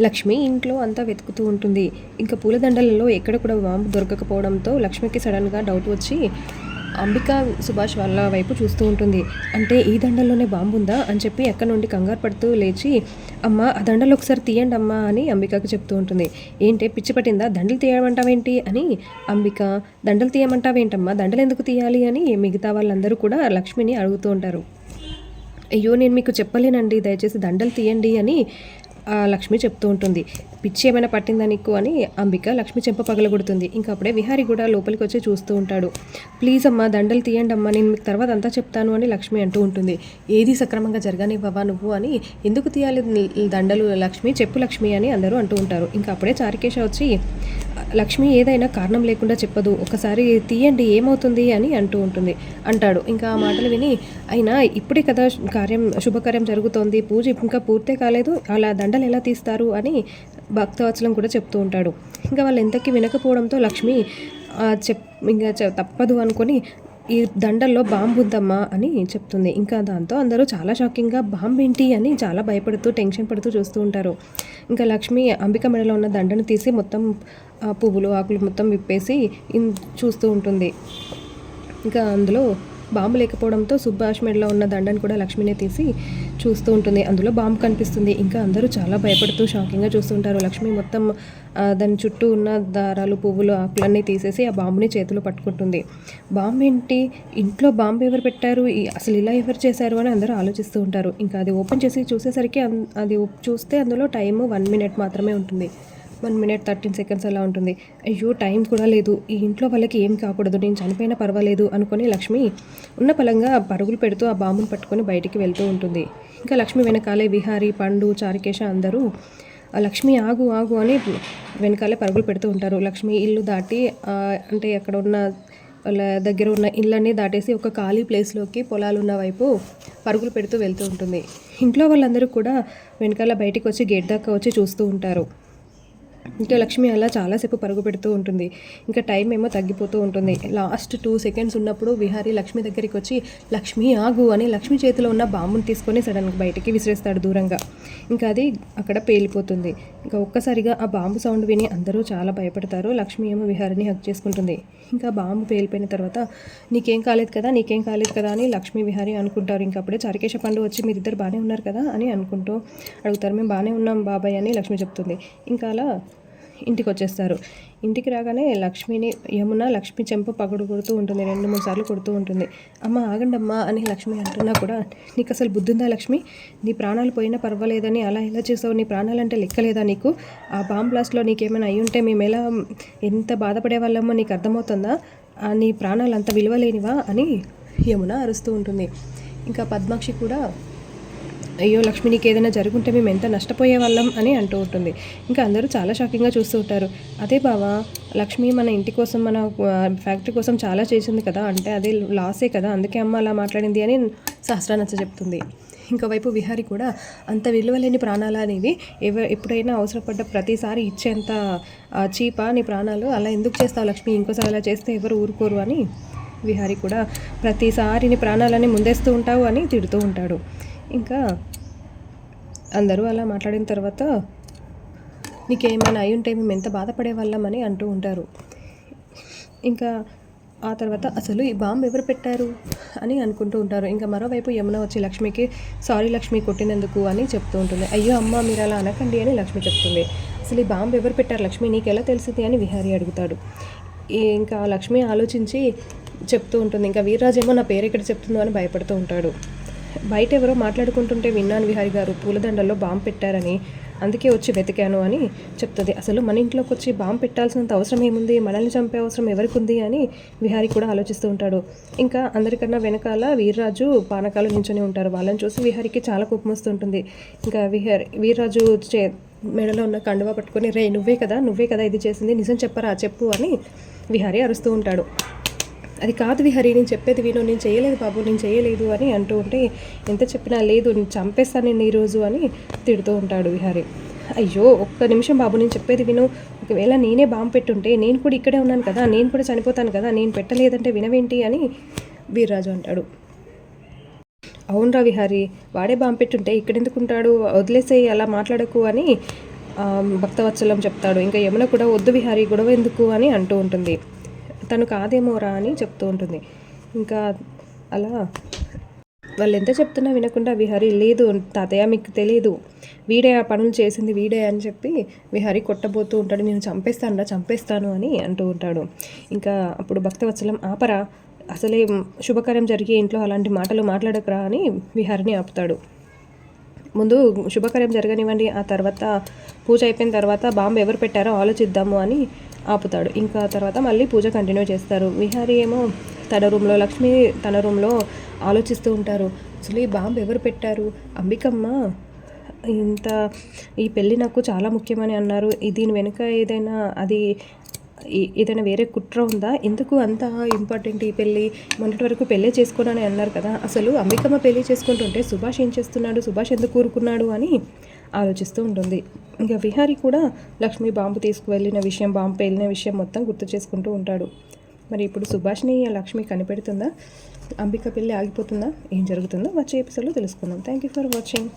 లక్ష్మి ఇంట్లో అంతా వెతుకుతూ ఉంటుంది. ఇంకా పూలదండలలో ఎక్కడ కూడా బాంబు దొరకకపోవడంతో లక్ష్మికి సడన్గా డౌట్ వచ్చి అంబిక సుభాష్ వాళ్ళ వైపు చూస్తూ ఉంటుంది. అంటే ఈ దండల్లోనే బాంబు ఉందా? అని చెప్పి ఎక్కడి నుండి కంగారు పడుతూ లేచి అమ్మ ఆ దండలు ఒకసారి తీయండి అమ్మా అని అంబికకు చెప్తూ ఉంటుంది. ఏంటి పిచ్చి పట్టిందా? దండలు తీయమంటావేంటి? అని అంబిక దండలు తీయమంటావేంటమ్మా? దండలు ఎందుకు తీయాలి? అని మిగతా వాళ్ళందరూ కూడా లక్ష్మిని అడుగుతూ ఉంటారు. అయ్యో నేను మీకు చెప్పలేనండి. దయచేసి దండలు తీయండి అని లక్ష్మి చెప్తూ ఉంటుంది. పిచ్చి ఏమైనా పట్టిందా నీకు అని అంబిక లక్ష్మి చెంప పగలగొడుతుంది. ఇంకా అప్పుడే విహారి కూడా లోపలికి వచ్చి చూస్తూ ఉంటాడు. ప్లీజ్ అమ్మా దండలు తీయండి అమ్మా నేను మీకు తర్వాత అంతా చెప్తాను అని లక్ష్మి అంటూ ఉంటుంది. ఏది సక్రమంగా జరగనివ్వవా నువ్వు అని ఎందుకు తీయాలి దండలు లక్ష్మి? చెప్పు లక్ష్మి అని అందరూ అంటూ ఉంటారు. ఇంకా అప్పుడే చారికేశ వచ్చి లక్ష్మి ఏదైనా కారణం లేకుండా చెప్పదు. ఒకసారి తీయండి ఏమవుతుంది అని అంటూ ఉంటుంది. అంటాడు. ఇంకా ఆ మాటలు విని అయినా ఇప్పుడే కదా కార్యం శుభకార్యం జరుగుతోంది. పూజ ఇంకా పూర్తే కాలేదు. అలా దండ దండలు ఎలా తీస్తారు అని భక్తవత్సలం కూడా చెప్తూ ఉంటాడు. ఇంకా వాళ్ళు ఎంతకీ వినకపోవడంతో లక్ష్మి చెప్ ఇంకా తప్పదు అనుకొని ఈ దండల్లో బాంబు ఉందమ్మా అని చెప్తుంది. ఇంకా దాంతో అందరూ చాలా షాకింగ్గా బాంబు ఏంటి? అని చాలా భయపడుతూ టెన్షన్ పడుతూ చూస్తూ ఉంటారు. ఇంకా లక్ష్మి అంబిక మెడలో ఉన్న దండను తీసి మొత్తం ఆ పువ్వులు ఆకులు మొత్తం విప్పేసి చూస్తూ ఉంటుంది. ఇంకా అందులో బాంబు లేకపోవడంతో సుభాష్ మెడలో ఉన్న దండను కూడా లక్ష్మినే తీసి చూస్తూ ఉంటుంది. అందులో బాంబు కనిపిస్తుంది. ఇంకా అందరూ చాలా భయపడుతూ షాకింగ్గా చూస్తుంటారు లక్ష్మి మొత్తం దాని చుట్టూ ఉన్న దారాలు పువ్వులు ఆకులన్నీ తీసేసి ఆ బాంబుని చేతిలో పట్టుకుంటుంది. బాంబు ఏంటి? ఇంట్లో బాంబు ఎవరు పెట్టారు? ఈ- అసలు ఇలా ఎవరు చేశారు? అని అందరూ ఆలోచిస్తూ ఉంటారు. ఇంకా అది ఓపెన్ చేసి చూసేసరికి అది చూస్తే అందులో టైం వన్ మినిట్ మాత్రమే ఉంటుంది. వన్ మినిట్ థర్టీన్ సెకండ్స్ అలా ఉంటుంది. అయ్యో టైం కూడా లేదు. ఈ ఇంట్లో వాళ్ళకి ఏం కాకూడదు. నేను చనిపోయినా పర్వాలేదు అనుకుని లక్ష్మి ఉన్న పలంగా పరుగులు పెడుతూ ఆ బాంబును పట్టుకొని బయటికి వెళ్తూ ఉంటుంది. ఇంకా లక్ష్మి వెనకాలే విహారి పండు చారికేశ అందరూ "ఆ లక్ష్మి ఆగు ఆగు అని వెనకాలే పరుగులు పెడుతూ ఉంటారు. లక్ష్మి ఇల్లు దాటి అంటే అక్కడ ఉన్న వాళ్ళ దగ్గర ఉన్న ఇళ్ళన్నీ దాటేసి ఒక ఖాళీ ప్లేస్లోకి పొలాలు ఉన్న వైపు పరుగులు పెడుతూ వెళ్తూ ఉంటుంది. ఇంట్లో వాళ్ళందరూ కూడా వెనకాల బయటికి వచ్చి గేట్ దాకా వచ్చి చూస్తూ ఉంటారు. ఇంకా లక్ష్మి అలా చాలాసేపు పరుగు పెడుతూ ఉంటుంది. ఇంకా టైం ఏమో తగ్గిపోతూ ఉంటుంది. లాస్ట్ టూ సెకండ్స్ ఉన్నప్పుడు విహారీ లక్ష్మి దగ్గరికి వచ్చి లక్ష్మి ఆగు అని లక్ష్మి చేతిలో ఉన్న బాంబుని తీసుకొని సడన్గా బయటికి విసిరేస్తాడు దూరంగా. ఇంకా అది అక్కడ పేలిపోతుంది. ఇంకా ఒక్కసారిగా ఆ బాంబు సౌండ్ విని అందరూ చాలా భయపడతారు. లక్ష్మి ఏమో విహారిని హక్ చేసుకుంటుంది. ఇంకా బాంబు పేలిపోయిన తర్వాత నీకేం కాలేదు కదా నీకేం కాలేదు కదా అని లక్ష్మి విహారి అనుకుంటారు. ఇంకా అప్పుడే చారికేశ పండు వచ్చి మీరిద్దరు బాగానే ఉన్నారు కదా అని అనుకుంటూ అడుగుతారు. మేము బాగానే ఉన్నాం బాబాయ్ అని లక్ష్మి చెప్తుంది. ఇంకా అలా ఇంటికి వచ్చేస్తారు ఇంటికి రాగానే లక్ష్మిని యమున లక్ష్మి చెంప పగడు కొడుతూ ఉంటుంది రెండు మూడు సార్లు కొడుతూ ఉంటుంది. అమ్మ ఆగండమ్మా అని లక్ష్మి అంటున్నా కూడా నీకు అసలు బుద్ధి ఉందా లక్ష్మి? నీ ప్రాణాలు పోయినా పర్వాలేదని అలా ఎలా చేసావు? నీ ప్రాణాలంటే లెక్కలేదా నీకు? ఆ బాంబ్ బ్లాస్ట్లో నీకేమైనా అయ్యి ఉంటే మేము ఎలా ఎంత బాధపడే వాళ్ళమో నీకు అర్థమవుతుందా? ఆ నీ ప్రాణాలు అంత విలువలేనివా అని యమున అరుస్తూ ఉంటుంది. ఇంకా పద్మాక్షి కూడా అయ్యో లక్ష్మి నీకు ఏదైనా జరుగుంటే మేము ఎంత నష్టపోయే వాళ్ళం అని అంటూ ఉంటుంది. ఇంకా అందరూ చాలా షాకింగ్గా చూస్తూ ఉంటారు. అదే బావా లక్ష్మి మన ఇంటి కోసం మన ఫ్యాక్టరీ కోసం చాలా చేసింది కదా అంటే అదే లాసే కదా అందుకే అమ్మ అలా మాట్లాడింది అని సహస్రానచ్చ చెప్తుంది. ఇంకోవైపు విహారి కూడా అంత విలువలేని ప్రాణాలు అనేవి ఎవ ఎప్పుడైనా అవసరపడ్డ ప్రతిసారి ఇచ్చేంత చీపా నీ ప్రాణాలు అలా ఎందుకు చేస్తావు లక్ష్మి? ఇంకోసారి అలా చేస్తే ఎవరు ఊరుకోరు అని విహారి కూడా ప్రతిసారి నీ ప్రాణాలని ముందేస్తూ ఉంటావు అని తిడుతూ ఉంటాడు. ఇంకా అందరూ అలా మాట్లాడిన తర్వాత నీకేమైనా అయి ఉంటే మేము ఎంత బాధపడే వాళ్ళమని అంటూ ఉంటారు. ఇంకా ఆ తర్వాత అసలు ఈ బాంబు ఎవరు పెట్టారు అని అనుకుంటూ ఉంటారు. ఇంకా మరోవైపు యమున వచ్చి లక్ష్మికి సారీ లక్ష్మి కొట్టినందుకు అని చెప్తూ ఉంటుంది. అయ్యో అమ్మ మీరు అలా అనకండి అని లక్ష్మి చెప్తుంది. అసలు ఈ బాంబు ఎవరు పెట్టారు లక్ష్మి? నీకు ఎలా తెలిసింది అని విహారీ అడుగుతాడు. ఇంకా లక్ష్మి ఆలోచించి చెప్తూ ఉంటుంది. ఇంకా వీర్రాజేమో నా పేరు ఎక్కడ చెప్తుందో అని భయపడుతూ ఉంటాడు. బయట ఎవరో మాట్లాడుకుంటుంటే విన్నాను విహారి గారు పూలదండల్లో బాంబు పెట్టారని అందుకే వచ్చి వెతికాను అని చెప్తుంది. అసలు మన ఇంట్లోకి వచ్చి బాంబు పెట్టాల్సినంత అవసరం ఏముంది? మనల్ని చంపే అవసరం ఎవరికి ఉంది అని విహారి కూడా ఆలోచిస్తూ ఉంటాడు. ఇంకా అందరికన్నా వెనకాల వీర్రాజు పానకాలు నించొని ఉంటారు. వాళ్ళని చూసి విహారికి చాలా కోపం వస్తుంటుంది. ఇంకా విహారి వీర్రాజు చే మెడలో ఉన్న కండువా పట్టుకొని రే నువ్వే కదా నువ్వే కదా ఇది చేసింది నిజం చెప్పరా చెప్పు అని విహారి అరుస్తూ ఉంటాడు. అది కాదు విహరి నేను చెప్పేది విను నేను చేయలేదు బాబు నేను చేయలేదు అని అంటూ ఉంటే ఎంత చెప్పినా లేదు నేను చంపేస్తాను నేను ఈరోజు అని తిడుతూ ఉంటాడు విహారి. అయ్యో ఒక్క నిమిషం బాబు నేను చెప్పేది విను. ఒకవేళ నేనే బాంబు పెట్టుంటే నేను కూడా ఇక్కడే ఉన్నాను కదా నేను కూడా చనిపోతాను కదా నేను పెట్టలేదంటే వినవేంటి అని వీర్రాజు అంటాడు. అవునరా విహారి వాడే బాంబు పెట్టుంటే ఇక్కడెందుకు ఉంటాడు వదిలేసేయి అలా మాట్లాడకు అని భక్తవత్సలం చెప్తాడు. ఇంకా యమున కూడా వద్దు విహారీ గొడవ ఎందుకు? అని అంటూ ఉంటుంది. తను కాదేమోరా అని చెప్తూ ఉంటుంది. ఇంకా అలా వాళ్ళు ఎంత చెప్తున్నా వినకుండా విహరి లేదు తాతయ్య మీకు తెలియదు వీడే ఆ పనులు చేసింది వీడే అని చెప్పి విహరి కొట్టబోతూ ఉంటాడు. నేను చంపేస్తానురా చంపేస్తాను అని అంటూ ఉంటాడు. ఇంకా అప్పుడు భక్తవత్సలం ఆపరా అసలే శుభకార్యం జరిగే ఇంట్లో అలాంటి మాటలు మాట్లాడకరా అని విహారిని ఆపుతాడు. ముందు శుభకార్యం జరగనివ్వండి ఆ తర్వాత పూజ అయిపోయిన తర్వాత బాంబు ఎవరు పెట్టారో ఆలోచిద్దాము అని ఆపుతాడు. ఇంకా తర్వాత మళ్ళీ పూజ కంటిన్యూ చేస్తారు. విహారీ ఏమో తన రూమ్లో లక్ష్మి తన రూమ్లో ఆలోచిస్తూ ఉంటారు. అసలు ఈ బాంబు ఎవరు పెట్టారు? అంబికమ్మ ఇంత ఈ పెళ్ళి నాకు చాలా ముఖ్యమని అన్నారు. దీని వెనుక ఏదైనా అది ఏదైనా వేరే కుట్ర ఉందా? ఎందుకు అంత ఇంపార్టెంట్ ఈ పెళ్ళి మొన్నటి వరకు పెళ్ళే చేసుకోనని అన్నారు కదా. అసలు అంబికమ్మ పెళ్ళి చేసుకుంటుంటే సుభాష్ ఏం చేస్తున్నాడు? సుభాష్ ఎందుకు కూరుకున్నాడు అని ఆలోచిస్తూ ఉంటుంది. ఇంకా విహారీ కూడా లక్ష్మి బాంబు తీసుకువెళ్ళిన విషయం బాంబు పేలిన విషయం మొత్తం గుర్తు చేసుకుంటూ ఉంటాడు. మరి ఇప్పుడు సుభాష్ని లక్ష్మి కనిపెడుతుందా? అంబిక పెళ్ళి ఆగిపోతుందా? ఏం జరుగుతుందో వచ్చే ఎపిసోడ్లో తెలుసుకుందాం. Thank you for watching